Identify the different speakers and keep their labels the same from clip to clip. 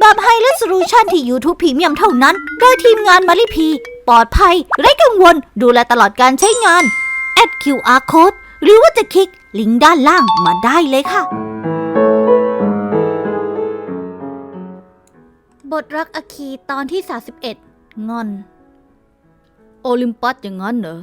Speaker 1: แบบ High Resolution ที่ YouTube Premium เท่านั้น โดยทีมงานมาริพี ปลอดภัย ไร้กังวล ดูแลตลอดการใช้งาน แอด QR Code หรือว่าจะคลิก ลิงก์ด้านล่างมาได้เลยค่ะ บทรักอคีตอนที่ 31 งอน โอลิมปัสอย่างนั้นเหรอ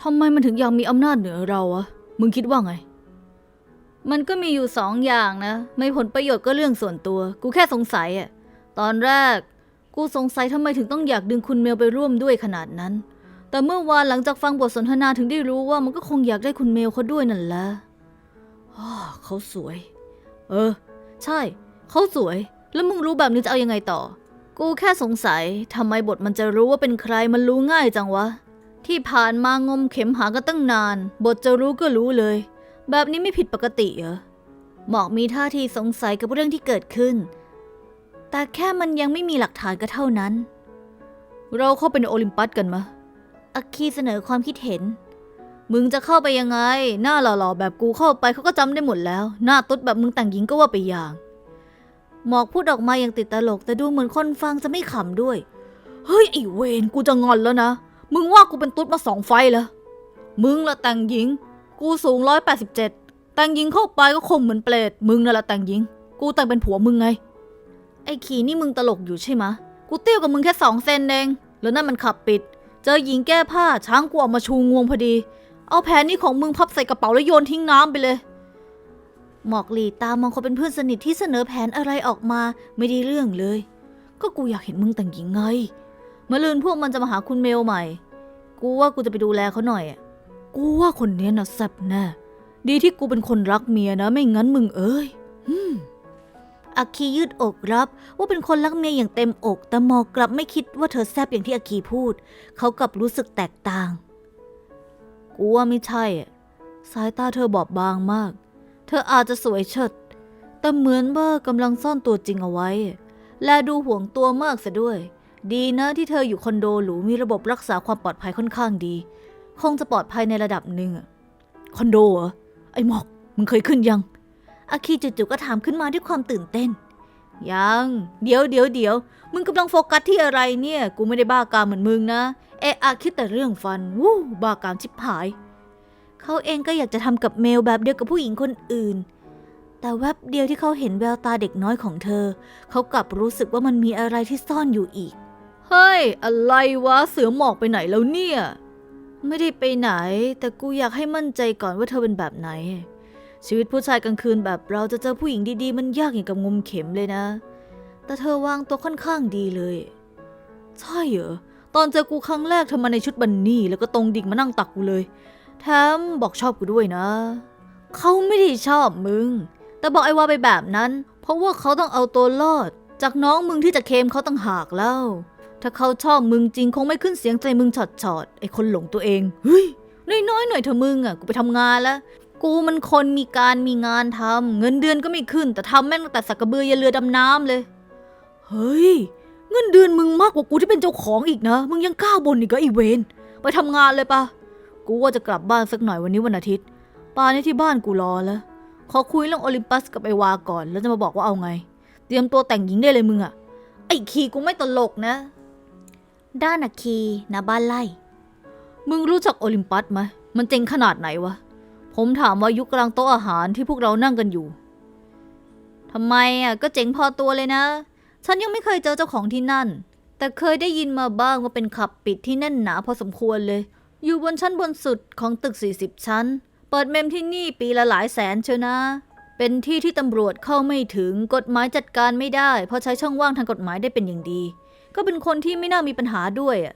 Speaker 1: ทำไมมันถึงอยากมีอำนาจเหนือเราอะมึงคิดว่าไง มันก็มีอยู่สองอย่างนะ ไม่ผลประโยชน์ก็เรื่องส่วนตัว กูแค่สงสัยอะตอนแรก กูสงสัยทำไมถึงต้องอยากดึงคุณเมลไปร่วมด้วยขนาดนั้น แต่เมื่อวานหลังจากฟังบทสนทนาถึงได้รู้ว่ามันก็คงอยากได้คุณเมลเขาด้วยนั่นแหละอ้อเขาสวย เออ ใช่ เขาสวย แล้วมึงรู้แบบนี้จะเอายังไงต่อ กูแค่สงสัยทำไมบทมันจะรู้ว่าเป็นใครมันรู้ง่ายจังวะ ที่ผ่านมางมเข็มหากันตั้งนาน บทจะรู้ก็รู้เลย แบบนี้ไม่ผิดปกติเหรอ หมอกมีท่าทีสงสัยกับเรื่องที่เกิดขึ้น แต่แค่มันยังไม่มีหลักฐานก็เท่านั้น เราเข้าไปในโอลิมปัสกันมะอาคีเสนอความคิดเห็น มึงจะเข้าไปยังไง หน้าหล่อๆ แบบกูเข้าไปเขาก็จำได้หมดแล้ว หน้าตุ๊ดแบบมึงแต่งหญิงก็ว่าไปอย่าง หมอกพูดออกมาอย่างติดตลก แต่ดูเหมือนคนฟังจะไม่ขำด้วย เฮ้ยไอเวนกูจะงอนแล้วนะ มึงว่ากูเป็นตุ๊ดมาสองไฟแล้วมึงละแต่งหญิง กูสูงร้อยแปดสิบเจ็ดแต่งหญิงเข้าไปก็คมเหมือนเปรตมึงน่ะละแต่งหญิง กูแต่งเป็นผัวมึงไง ไอ้ขี่นี่มึงตลกอยู่ใช่ไหมะ กูเตี้ยวกับมึงแค่สองเซนเอง แล้วนั่นมันขับปิด เจอหญิงแก้ผ้าช้างกูออกมาชูงวงพอดี เอาแผนนี้ของมึงพับใส่กระเป๋าแล้วโยนทิ้งน้ำไปเลย หมอกหลีตามองคนเป็นเพื่อนสนิทที่เสนอแผนอะไรออกมาไม่ได้เรื่องเลย ก็กูอยากเห็นมึงแต่งหญิงไงมะลืนพวกมันจะมาหาคุณเมลใหม่ กูว่ากูจะไปดูแลเขาหน่อยอะ กูว่าคนเนี้ยน่ะแซ่บแน่ดีที่กูเป็นคนรักเมียนะ ไม่งั้นมึงเอ้ยอืมอาคียืดอกรับ ว่าเป็นคนรักเมียอย่างเต็มอก แต่หมอกกลับไม่คิดว่าเธอแซ่บอย่างที่อาคีพูด เขากลับรู้สึกแตกต่าง กูว่าไม่ใช่อะสายตาเธอบอบบางมาก เธออาจจะสวยเฉิด แต่เหมือนว่ากำลังซ่อนตัวจริงเอาไว้ และดูห่วงตัวมากซะด้วย ดีนะที่เธออยู่คอนโดหรูมีระบบรักษาความปลอดภัยค่อนข้างดี คงจะปลอดภัยในระดับหนึ่งอะคอนโดเหรอ ไอ้หมอก มึงเคยขึ้นยัง อาคีจู่ๆก็ถามขึ้นมาด้วยความตื่นเต้น ยัง เดี๋ยวเดี๋ยวเดี๋ยว มึงกำลังโฟกัสที่อะไรเนี่ย กูไม่ได้บ้ากามเหมือนมึงนะ เอะอะคิดแต่เรื่องฟัน วู้บ้ากามชิบหาย เขาเองก็อยากจะทำกับเมลแบบเดียวกับผู้หญิงคนอื่น แต่แวบเดียวที่เขาเห็นแววตาเด็กน้อยของเธอ เขากลับรู้สึกว่ามันมีอะไรที่ซ่อนอยู่อีก เฮ้ย อะไรวะ เสือหมอกไปไหนแล้วเนี่ย ไม่ได้ไปไหน แต่กูอยากให้มั่นใจก่อนว่าเธอเป็นแบบไหน ชีวิตผู้ชายกลางคืนแบบเราจะเจอผู้หญิงดีๆ มันยากอย่างกับงมเข็มเลยนะ แต่เธอวางตัวค่อนข้างดีเลย ใช่เหรอ ตอนเจอกูครั้งแรกเธอมาในชุดบันนี่แล้วก็ตรงดิ่งมานั่งตักกูเลย แถมบอกชอบกูด้วยนะ เขาไม่ได้ชอบมึง แต่บอกไอ้ว่าไปแบบนั้น เพราะว่าเขาต้องเอาตัวรอด จากน้องมึงที่จะเคมเขาตั้งหากแล้ว ถ้าเขาชอบมึงจริงคงไม่ขึ้นเสียงใจมึงฉอดฉอดๆไอ้คนหลงตัวเอง เฮ้ย น้อยๆหน่อยเถอะมึงอะ กูไปทำงานแล้ว กูมันคนมีการมีงานทำเงินเดือนก็ไม่ขึ้น แต่ทำแม่งตั้งแต่สักกระเบือยันเรือดำน้ำเลย เฮ้ย เงินเดือนมึงมากกว่ากูที่เป็นเจ้าของอีกนะ มึงยังกล้าบ่นอีกเหรอไอีเวน ไปทำงานเลยปะ กูว่าจะกลับบ้านสักหน่อยวันนี้วันอาทิตย์ปานนี้ที่บ้านกูรอแล้วขอคุยเรื่องโอลิมปัสกับไอวาก่อน แล้วจะมาบอกว่าเอาไง เตรียมตัวแต่งหญิงได้เลยมึงอะไอคีกูไม่ตลกนะ ด้านอาคีนาบ้านไล่ มึงรู้จักโอลิมปัสไหม มันเจ๋งขนาดไหนวะ ผมถามว่ายุคกลางโต๊ะอาหารที่พวกเรานั่งกันอยู่ ทำไมอะก็เจ๋งพอตัวเลยนะ ฉันยังไม่เคยเจอเจ้าของที่นั่น แต่เคยได้ยินมาบ้างว่าเป็นขับปิดที่แน่นหนาพอสมควรเลย อยู่บนชั้นบนสุดของตึก 40 ชั้น เปิดเมมที่นี่ปีละหลายแสนเชียวนะ เป็นที่ที่ตำรวจเข้าไม่ถึง กฎหมายจัดการไม่ได้ เพราะใช้ช่องว่างทางกฎหมายได้เป็นอย่างดี ก็เป็นคนที่ไม่น่ามีปัญหาด้วยอะ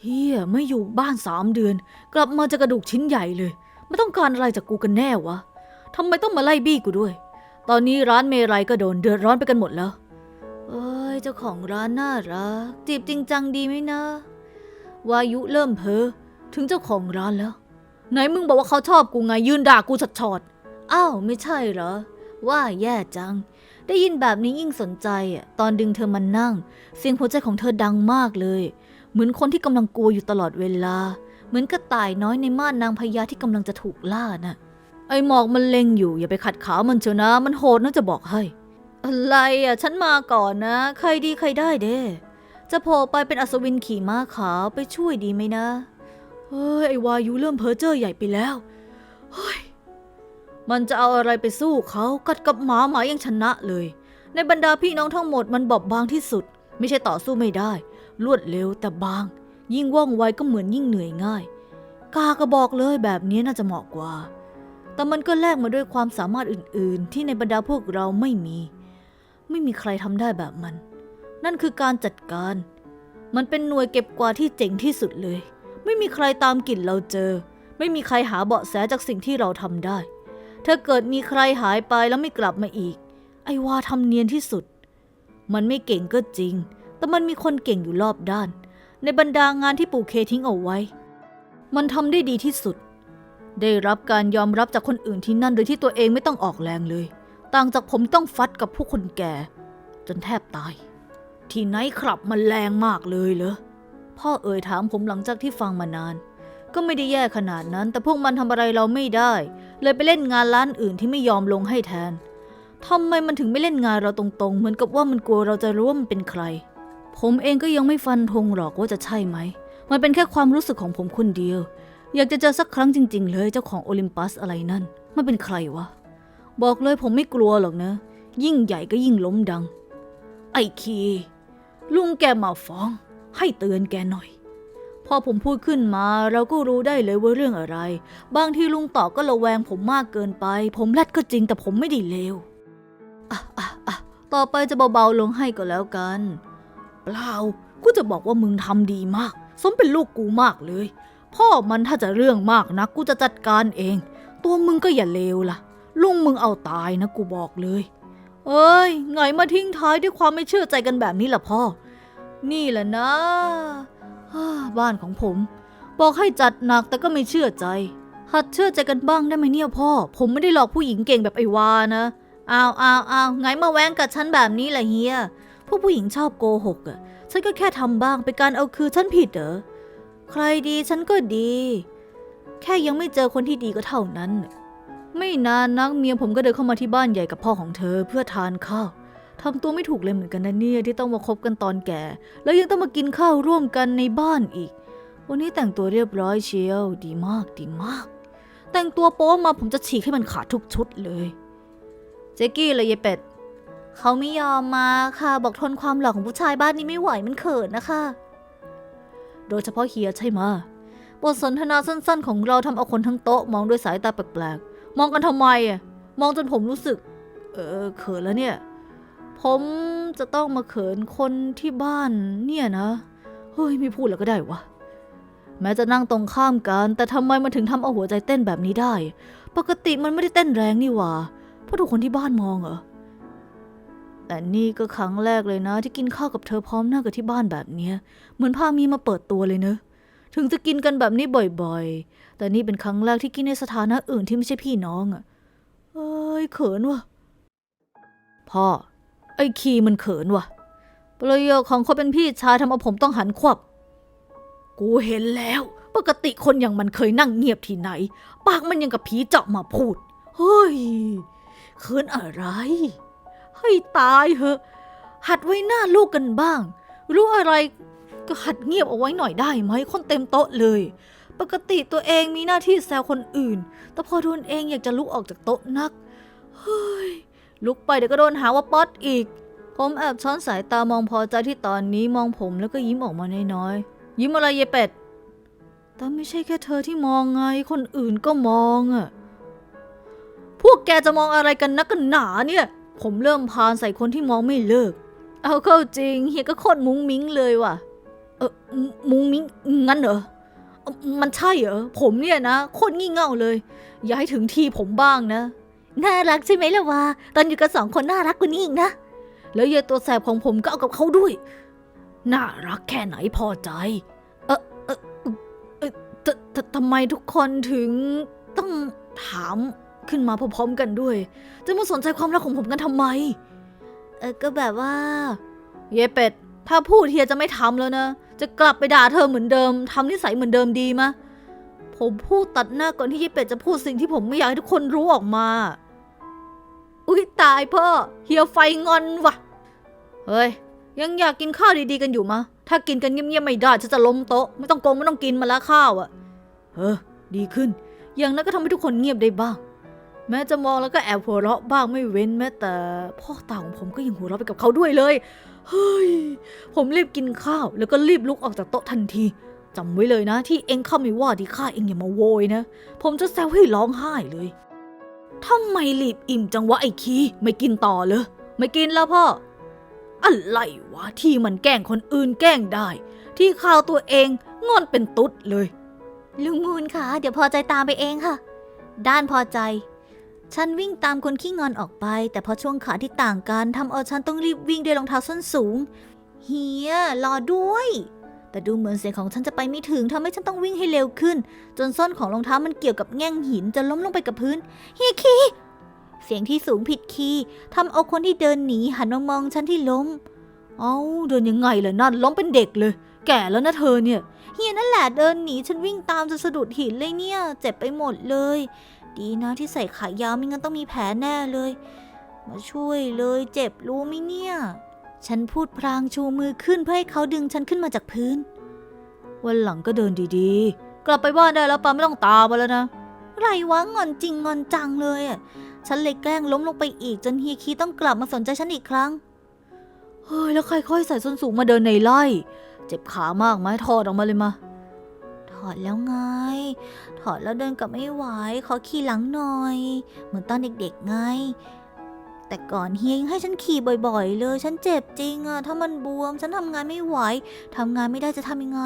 Speaker 1: เฮียไม่อยู่บ้านสามเดือน กลับมาจะกระดูกชิ้นใหญ่เลย ไม่ต้องการอะไรจากกูกันแน่วะทำไมต้องมาไล่บี้กูด้วย ตอนนี้ร้านเมรัยก็โดนเดือดร้อนไปกันหมดแล้ว เอ้ยเจ้าของร้านน่ารัก จีบจริงจังดีไหมนะ วายุเริ่มเพ้อถึงเจ้าของร้านแล้ว ไหนมึงบอกว่าเขาชอบกูไงยืนด่ากูฉดๆอ้าวไม่ใช่เหรอ ว่าแย่จัง ได้ยินแบบนี้ยิ่งสนใจอะตอนดึงเธอมานั่ง เสียงหัวใจของเธอดังมากเลย เหมือนคนที่กำลังกลัวอยู่ตลอดเวลา เหมือนกระต่ายน้อยในม่านนางพญาที่กำลังจะถูกล่าน่ะ ไอหมอกมันเล็งอยู่อย่าไปขัดขามันเชียวนะ มันโหดนะจะบอกให้ อะไรอะฉันมาก่อนนะ ใครดีใครได้เด้จะโผล่ไปเป็นอัศวินขี่ม้าขาวไปช่วยดีไหมนะเฮ้ยไอวายุเริ่มเพ้อเจ้อใหญ่ไปแล้วเฮ้ย มันจะเอาอะไรไปสู้เขากัดกับหมาหมายังชนะเลย ในบรรดาพี่น้องทั้งหมดมันบอบบางที่สุด ไม่ใช่ต่อสู้ไม่ได้ รวดเร็วแต่บาง ยิ่งว่องไวก็เหมือนยิ่งเหนื่อยง่าย กากระบอกเลยแบบนี้น่าจะเหมาะกว่า แต่มันก็แลกมาด้วยความสามารถอื่น ๆ ที่ในบรรดาพวกเราไม่มี ไม่มีใครทำได้แบบมัน นั่นคือการจัดการ มันเป็นหน่วยเก็บกวาดที่เจ๋งที่สุดเลย ไม่มีใครตามกลิ่นเราเจอ ไม่มีใครหาเบาะแสจากสิ่งที่เราทำได้ ถ้าเกิดมีใครหายไปแล้วไม่กลับมาอีก ไอ้ว่าทำเนียนที่สุด มันไม่เก่งก็จริง แต่มันมีคนเก่งอยู่รอบด้าน ในบรรดางานที่ปู่เคทิ้งเอาไว้ มันทำได้ดีที่สุด ได้รับการยอมรับจากคนอื่นที่นั่นโดยที่ตัวเองไม่ต้องออกแรงเลย ต่างจากผมต้องฟัดกับผู้คนแก่ จนแทบตาย ที่ไหนครับมันแรงมากเลยเหรอพ่อเอ่ยถามผมหลังจากที่ฟังมานาน ก็ไม่ได้แย่ขนาดนั้น แต่พวกมันทำอะไรเราไม่ได้ เลยไปเล่นงานร้านอื่นที่ไม่ยอมลงให้แทนทำไมมันถึงไม่เล่นงานเราตรงๆ เหมือนกับว่ามันกลัวเราจะรู้ว่ามันเป็นใคร ผมเองก็ยังไม่ฟันธงหรอกว่าจะใช่ไหม มันเป็นแค่ความรู้สึกของผมคนเดียว อยากจะเจอสักครั้งจริง ๆ เลยเจ้าของโอลิมปัสอะไรนั่น มันเป็นใครวะ บอกเลยผมไม่กลัวหรอกนะ ยิ่งใหญ่ก็ยิ่งล้มดัง ไอ้คี ลุงแกมาฟ้อง ให้เตือนแกหน่อย อผมพูดขึ้นมา เราก็รู้ได้เลยว่าเรื่องอะไร บางทีลุงต่อก็ระแวงผมมากเกินไป ผมแรดก็จริงแต่ผมไม่ได้เลวอะอะอะต่อไปจะเบาๆลงให้ก็แล้วกัน เปล่ากูจะบอกว่ามึงทำดีมาก สมเป็นลูกกูมากเลย พ่อมันถ้าจะเรื่องมากนะกูจะจัดการเอง ตัวมึงก็อย่าเลวล่ะ ลุงมึงเอาตายนะกูบอกเลย เอ้ยไงมาทิ้งท้ายด้วยความไม่เชื่อใจกันแบบนี้ล่ะพ่อ นี่แหละนะ บ้านของผม บอกให้จัดหนักแต่ก็ไม่เชื่อใจ หัดเชื่อใจกันบ้างได้ไหมเนี่ยพ่อ ผมไม่ได้หลอกผู้หญิงเก่งแบบไอ้วานะอ้าวอ้าวอ้าวไงมาแว้งกับฉันแบบนี้ล่ะเฮียพวกผู้หญิงชอบโกหกอะฉันก็แค่ทำบ้างเป็นการเอาคือฉันผิดเหรอใครดีฉันก็ดี แค่ยังไม่เจอคนที่ดีก็เท่านั้น ไม่นานนักเมียผมก็เดินเข้ามาที่บ้านใหญ่กับพ่อของเธอเพื่อทานข้าว ทำตัวไม่ถูกเลยเหมือนกันนะเนี่ยที่ต้องมาคบกันตอนแก่ แล้วยังต้องมากินข้าวร่วมกันในบ้านอีก วันนี้แต่งตัวเรียบร้อยเชียว ดีมากดีมาก แต่งตัวโป๊มาผมจะฉีกให้มันขาดทุกชุดเลย เจ๊กี้เลยยายเป็ดเขาไม่ยอมมาค่ะ บอกทนความหล่อของผู้ชายบ้านนี้ไม่ไหวมันเขินนะคะ โดยเฉพาะเฮียใช่ไหมบทสนทนาสั้นๆ ของเราทำเอาคนทั้งโต๊ะมองด้วยสายตาแปลกๆ มองกันทำไมอะ มองจนผมรู้สึก เออเขินแล้วเนี่ย ผมจะต้องมาเขินคนที่บ้านเนี่ยนะ เฮ้ยไม่พูดแล้วก็ได้วะ แม้จะนั่งตรงข้ามกัน แต่ทำไมมันถึงทำเอาหัวใจเต้นแบบนี้ได้ ปกติมันไม่ได้เต้นแรงนี่หว่า เพราะถูกคนที่บ้านมองเหรอ แต่นี่ก็ครั้งแรกเลยนะ ที่กินข้าวกับเธอพร้อมหน้ากับที่บ้านแบบเนี้ย เหมือนพามีมาเปิดตัวเลยเนอะ ถึงจะกินกันแบบนี้บ่อยๆ แต่นี่เป็นครั้งแรกที่กินในสถานะอื่นที่ไม่ใช่พี่น้องอะเอ้ยเขินว่ะพ่อ ไอ้คีมันเขินว่ะ ประโยคของคนเป็นพี่ชายทำเอาผมต้องหันขวับ กูเห็นแล้ว ปกติคนอย่างมันเคยนั่งเงียบที่ไหน ปากมันยังกับผีเจาะมาพูด เฮ้ยเขินอะไร ให้ตายเหอะ หัดไว้หน้าลูกกันบ้าง รู้อะไรก็หัดเงียบเอาไว้หน่อยได้ไหม คนเต็มโต๊ะเลย ปกติตัวเองมีหน้าที่แซวคนอื่น แต่พอโดนเองอยากจะลุกออกจากโต๊ะนัก เฮ้ย ลุกไปเดี๋ยวก็โดนหาว่าป๊อตอีก ผมแอบช้อนสายตามองพอใจที่ตอนนี้มองผมแล้วก็ยิ้มออกมาน้อยๆ ยิ้มอะไรเยเป็ด แต่ไม่ใช่แค่เธอที่มองไง คนอื่นก็มองอะพวกแกจะมองอะไรกันนักกันหนาเนี่ย ผมเริ่มพานใส่คนที่มองไม่เลิก เอาเข้าจริงเฮียก็โคตรมุ้งมิ้งเลยว่ะ เออมุ้งมิ้งงั้นเหรออมันใช่เหรอ ผมเนี่ยนะโคตรงี่เง่าเลย อย่าให้ถึงที่ผมบ้างนะ น่ารักใช่ไหมล่ะวะตอนอยู่กันสองคนน่ารักกว่านี้อีกนะ แล้วยายตัวแสบของผมก็เอากับเขาด้วย น่ารักแค่ไหนพอใจ เออเออเออทำไมทุกคนถึงต้องถามขึ้นมาพร้อมๆกันด้วย จะมาสนใจความรักของผมกันทำไม เออก็แบบว่า เยเป็ด ถ้าพูดเฮียจะไม่ทำแล้วนะ จะกลับไปด่าเธอเหมือนเดิมทำนิสัยเหมือนเดิมดีมะผมพูดตัดหน้าก่อนที่เยเป็ดจะพูดสิ่งที่ผมไม่อยากให้ทุกคนรู้ออกมา อุ้ยตายพ่อ เฮียไฟงอนว่ะเฮ้ย ยังอยากกินข้าวดีๆกันอยู่มะ ถ้ากินกันเงียบๆไม่ได้ฉันจะล้มโต๊ะ ไม่ต้องโกงไม่ต้องกินมาละข้าวอะเออ ดีขึ้น อย่างนั้นก็ทำให้ทุกคนเงียบได้บ้าง แม้จะมองแล้วก็แอบหัวเราะบ้างไม่เว้นแม้แต่ พ่อตาของผมก็ยังหัวเราะไปกับเขาด้วยเลย เฮ้ย ผมรีบกินข้าวแล้วก็รีบลุกออกจากโต๊ะทันทีจำไว้เลยนะ ที่เองเข้าไม่ว่าที่ข้าเองอย่ามาโวยนะ ผมจะแซวให้ร้องไห้เลย ทำไมรีบอิ่มจังวะไอ้คีไม่กินต่อเลย ไม่กินแล้วพ่อ อะไรวะที่มันแกล้งคนอื่นแกล้งได้ ที่ข่าวตัวเองงอนเป็นตุ๊ดเลย ลุงมูลค่ะ เดี๋ยวพอใจตามไปเองค่ะ ด้านพอใจ ฉันวิ่งตามคนขี้งอนออกไป แต่พอช่วงขาที่ต่างกันทำเอาฉันต้องรีบวิ่งด้วยรองเท้าส้นสูง เฮียรอด้วย แต่ดูเหมือนเสียงของฉันจะไปไม่ถึงทำให้ฉันต้องวิ่งให้เร็วขึ้น จนส้นของรองเท้ามันเกี่ยวกับแง่งหินจนล้มลงไปกับพื้นเฮียคีเสียงที่สูงผิดคีย์ทำเอาคนที่เดินหนีหันมามองฉันที่ล้ม เอ้าเดินยังไงล่ะนั่นล้มเป็นเด็กเลย แก่แล้วนะเธอเนี่ย เฮียนั่นแหละเดินหนีฉันวิ่งตามจนสะดุดหินเลยเนี่ย เจ็บไปหมดเลย ดีนะที่ใส่ขายาวไม่งั้นต้องมีแผลแน่เลย มาช่วยเลยเจ็บรู้ไหมเนี่ย ฉันพูดพลางชูมือขึ้นเพื่อให้เขาดึงฉันขึ้นมาจากพื้น วันหลังก็เดินดีๆ กลับไปบ้านได้แล้วปาไม่ต้องตามมาแล้วนะ ไรวะงอนจริงงอนจังเลยอะ ฉันเลยแกล้งล้มลงไปอีกจนเฮียคีต้องกลับมาสนใจฉันอีกครั้ง เฮ้ยแล้วใครค่อยใส่ส้นสูงมาเดินในไร่เจ็บขามากไหมถอดออกมาเลยมา ถอดแล้วไง ถอดแล้วเดินกลับไม่ไหวขอขี่หลังหน่อย เหมือนตอนเด็กๆไง แต่ก่อนเฮียยังให้ฉันขี่บ่อยๆ เลย ฉันเจ็บจริงอะถ้ามันบวม ฉันทำงานไม่ไหวทำงานไม่ได้จะทำยังไง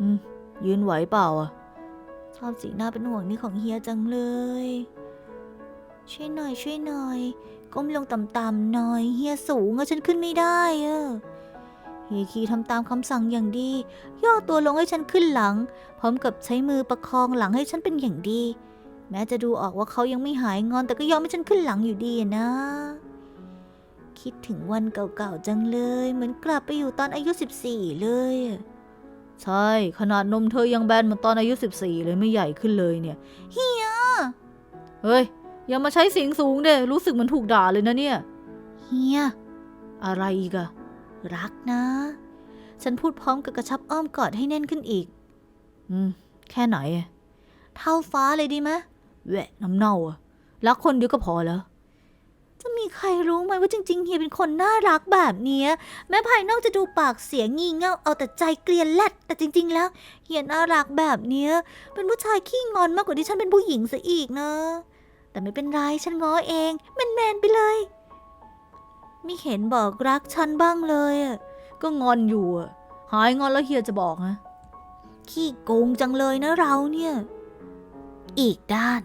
Speaker 1: อืมยืนไหวเปล่าอะชอบสีหน้าเป็นห่วงนี่ของเฮียจังเลย ช่วยหน่อย ช่วยหน่อย ก้มลงต่ำๆหน่อย เฮียสูงอะฉันขึ้นไม่ได้อะเฮียคีทำตามคำสั่งอย่างดี ย่อตัวลงให้ฉันขึ้นหลัง พร้อมกับใช้มือประคองหลังให้ฉันเป็นอย่างดี แม้จะดูออกว่าเขายังไม่หายงอนแต่ก็ยอมให้ฉันขึ้นหลังอยู่ดีอะนะ คิดถึงวันเก่าๆจังเลย เหมือนกลับไปอยู่ตอนอายุ 14 เลยอะใช่ ขนาดนมเธอยังแบนเหมือนตอนอายุ 14 เลยไม่ใหญ่ขึ้นเลยเนี่ยเฮียเฮ้ย อย่ามาใช้เสียงสูงเด้รู้สึกเหมือนถูกด่าเลยนะเนี่ยเฮียอะไรอีกอะรักนะ ฉันพูดพร้อมกับกระชับอ้อมกอดให้แน่นขึ้นอีก อืม แค่ไหนอะเท่าฟ้าเลยดีไหม แหวะน้ำเน่าอะรักคนเดียวก็พอแล้วจะมีใครรู้ไหมว่าจริง ๆ เฮียเป็นคนน่ารักแบบเนี้ย แม้ภายนอกจะดูปากเสียงงี่เง่าเอาแต่ใจเกลียนแลดแต่จริง ๆ แล้ว เฮียน่ารักแบบเนี้ย เป็นผู้ชายขี้งอนมากกว่าที่ฉันเป็นผู้หญิงซะอีกนะ แต่ไม่เป็นไรฉันง้อเองแมนๆไปเลย ไม่เห็นบอกรักฉันบ้างเลยอะก็งอนอยู่อะหายงอนแล้วเฮียจะบอกนะขี้โกงจังเลยนะเราเนี่ย อีกด้าน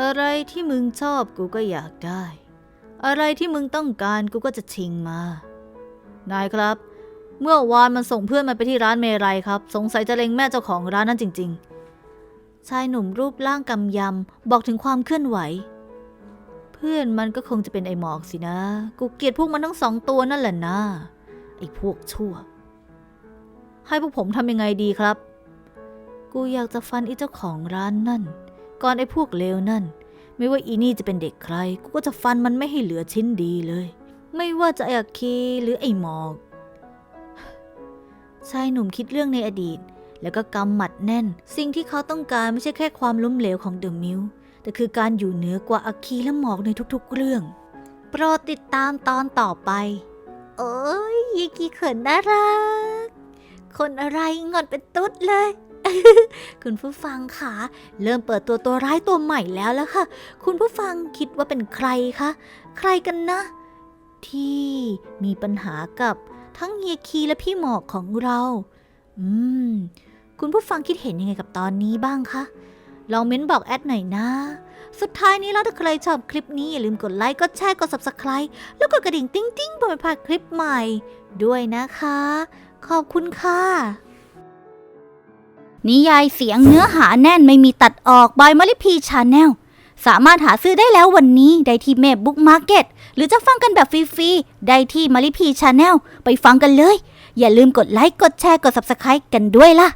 Speaker 1: อะไรที่มึงชอบกูก็อยากได้ อะไรที่มึงต้องการกูก็จะชิงมา นายครับ เมื่อวานมันส่งเพื่อนมาไปที่ร้านเมรัยครับ สงสัยจะเล็งแม่เจ้าของร้านนั้นจริง ๆ ชายหนุ่มรูปร่างกำยำบอกถึงความเคลื่อนไหว เพื่อนมันก็คงจะเป็นไอหมอกสินะ กูเกลียดพวกมันทั้งสองตัวนั่นแหละนะไอพวกชั่ว ให้พวกผมทำยังไงดีครับ กูอยากจะฟันไอเจ้าของร้านนั่น ก่อนไอ้พวกเลวนั่น ไม่ว่าอีนี่จะเป็นเด็กใคร กูก็จะฟันมันไม่ให้เหลือชิ้นดีเลย ไม่ว่าจะไอ้อคีหรือไอ้หมอกชายหนุ่มคิดเรื่องในอดีต แล้วก็กำหมัดแน่น สิ่งที่เขาต้องการไม่ใช่แค่ความล้มเหลวของเดอะมิวแต่คือการอยู่เหนือกว่าอคคีและหมอกในทุกๆ เรื่อง โปรดติดตามตอนต่อไป โอ้ยยีกีเขินน่ารัก คนอะไรงอนเป็นตุ๊ดเลย คุณผู้ฟังค่ะ เริ่มเปิดตัวตัวร้ายตัวใหม่แล้วแล้วค่ะ คุณผู้ฟังคิดว่าเป็นใครคะ ใครกันนะ ที่มีปัญหากับทั้งเฮียคีและพี่หมอกของเรา อืม คุณผู้ฟังคิดเห็นยังไงกับตอนนี้บ้างคะ ลองเม้นบอกแอดหน่อยนะ สุดท้ายนี้แล้วถ้าใครชอบคลิปนี้อย่าลืมกดไลค์ กดแชร์ กด subscribe แล้วกดกระดิ่งติ้งติ้งๆเพื่อไม่พลาดคลิปใหม่ ด้วยนะคะ ขอบคุณค่ะ นิยายเสียงเนื้อหาแน่นไม่มีตัดออกบายมาริพีชาแนลสามารถหาซื้อได้แล้ววันนี้ได้ที่เมพบุ๊กมาร์เก็ตหรือจะฟังกันแบบฟรีๆ ได้ที่มาริพีชาแนลไปฟังกันเลย อย่าลืมกดไลค์ กดแชร์ กด subscribe กันด้วยล่ะ